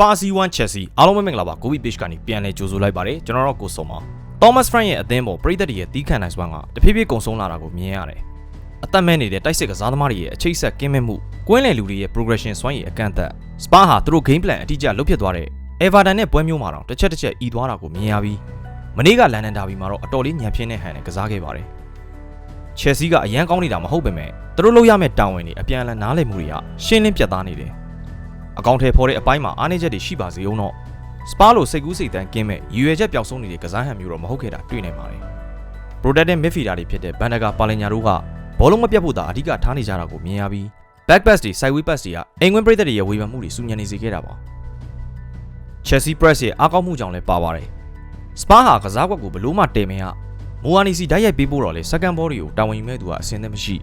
Spa C1 Chelsea အားလုံးပဲမင်္ဂလာပါ Gobi Page ကနေပြန်လဲကြိုဆိုလိုက်ပါတယ်ကျွန်တော်တို့ကိုစုံပါ Thomas Frank ရဲ့အသင်းပေါ်ပြည်သက်တွေရဲ့တီးခန့်နိုင်စွမ်းကတဖြည်းဖြည်းကုံဆုံးလာတာကိုမြင်ရတယ်အသက်မဲ့နေတဲ့တိုက်စစ်ကစားသမားတွေရဲ့အချိတ်ဆက်ကင်းမဲ့မှုကွင်းလယ်လူတွေရဲ့ progression စွမ်းရည်အကန့်အသတ် Spa ဟာသူတို့ game plan အတိအကျလုပ်ဖြစ်သွားတဲ့ Everton နဲ့ပွဲမျိုးမှာတော့တစ်ချက်တစ်ချက်ဤသွားတာကိုမြင်ရပြီးမနေ့ကလန်ဒန်ဒါဘီမှာတော့အတော်လေးညံပြင်းတဲ့ဟန်နဲ့ကစားခဲ့ပါတယ် Chelsea ကအရန်ကောင်းနေတာမဟုတ်ပေမဲ့သူတို့လုပ်ရမယ့်တာဝန်တွေအပြန်အလှန်နားလည်မှုတွေကရှင်းလင်းပြတ်သားနေတယ် အကောင့်ထဲဖော်တဲ့အပိုင်းမှာအားနည်းချက်တွေရှိပါစေဦးတော့စပါလိုစိတ်ကူးစိတ်တန်းကင်းမဲ့ရည်ရွယ်ချက်ပျောက်ဆုံးနေတဲ့ကစားဟန်မျိုးတော့မဟုတ်ခဲ့တာတွေ့နေပါတယ်။ Protected midfielder တွေဖြစ်တဲ့ဘန်ဒကာပါလင်ညာတို့ကဘောလုံးမပြတ်ဖို့သာအဓိကထားနေကြတာကိုမြင်ရပြီး back pass တွေ side way pass တွေကအိမ်ဝင်ပရိသတ်တွေရဲ့ဝေဖန်မှုတွေစူညံနေစေခဲ့တာပါ။ Chelsea press ရဲ့အားကောင်းမှုကြောင့်လည်းပါပါတယ်။ Spa ဟာကစားကွက်ကိုဘလို့မှတည်မရမိုအာနီစီဓာတ်ရိုက်ပေးဖို့တော့လေ second ball တွေကိုတာဝန်ယူမဲ့သူကအစင်းသက်မရှိ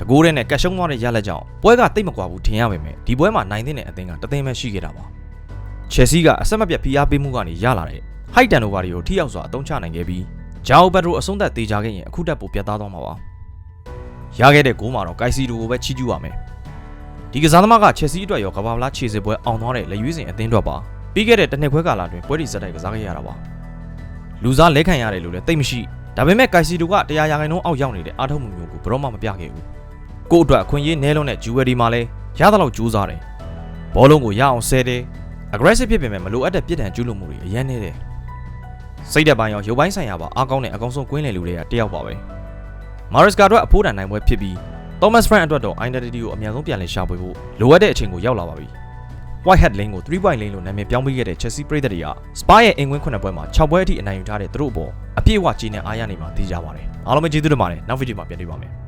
တကိုးတဲ့နဲ့ကတ်ရှုံးသွားတဲ့ရလက်ကြောင့်ပွဲကတိတ်မကွာဘူးထင်ရပေမဲ့ဒီပွဲမှာနိုင်တဲ့အသင်းကတသိမ်းပဲရှိခဲ့တာပါ။ Chelsea ကအဆက်မပြတ်ဖိအားပေးမှုကနေရလာတဲ့ height turnover တွေကိုထိရောက်စွာအသုံးချနိုင်ခဲ့ပြီးဂျာအိုဘက်ဒရိုအဆုံးသက်သေးကြခဲ့ရင်အခုတက်ပိုပြတ်သားသွားမှာပါ။ရခဲ့တဲ့ဂိုးမှာတော့ကိုက်စီဒိုကိုပဲချီးကျူးပါမယ်။ဒီကစားသမားက Chelsea အတွက်ရောကမ္ဘာ့ဖလားခြေစစ်ပွဲအောင်သွားတဲ့လက်ရွေးစင်အသင်းအတွက်ပါပြီးခဲ့တဲ့တစ်နှစ်ခွဲကာလအတွင်းပွဲဒီစက်တိုက်ကစားခဲ့ရတာပါ။လူစားလဲခံရတယ်လို့လည်းသိပ်မရှိဒါပေမဲ့ကိုက်စီဒိုကတရားရာခိုင်နှုန်းအောက်ရောက်နေတဲ့အားထုတ်မှုမျိုးကိုဘယ်တော့မှမပြခဲ့ဘူး။ ကို့အတွက်အခွင့်အရေးနည်းလုံးတဲ့ဂျူဝယ်ဒီမှာလည်းရသလောက်ကြိုးစားတယ်။ဘောလုံးကိုရအောင်ဆဲတယ် aggressive ဖြစ်ပေမဲ့မလိုအပ်တဲ့ပြစ်ဒဏ်ကျူးလွန်မှုတွေအများနေတယ်စိတ်သက်ပိုင်းရောရုပ်ပိုင်းဆိုင်ရာပါအားကောင်းတဲ့အကောင်ဆုံးကွင်းလေလူတွေကတယောက်ပါပဲမာရစ်ကာအတွက်အဖိုးတန်နိုင်ပွဲဖြစ်ပြီး Thomas Frank အတွက်တော့ identity ကိုအများဆုံးပြန်လည်ရှာဖွေဖို့လိုအပ်တဲ့အချိန်ကိုရောက်လာပါပြီ White Hat Lane ကို3 point lane လို့နာမည်ပြောင်းပေးခဲ့တဲ့ Chelsea ပရိသတ်တွေက Spa ရဲ့အင်ကွင်းခုနှစ်ပွဲမှာ6ပွဲအထိအနိုင်ယူထားတဲ့သူတို့အပေါ်အပြည့်အဝကြီးနဲ့အားရနေမှာသိကြပါတယ်အားလုံးပဲကျေးဇူးတင်ပါတယ်နောက်ဗီဒီယိုမှာပြန်တွေ့ပါမယ်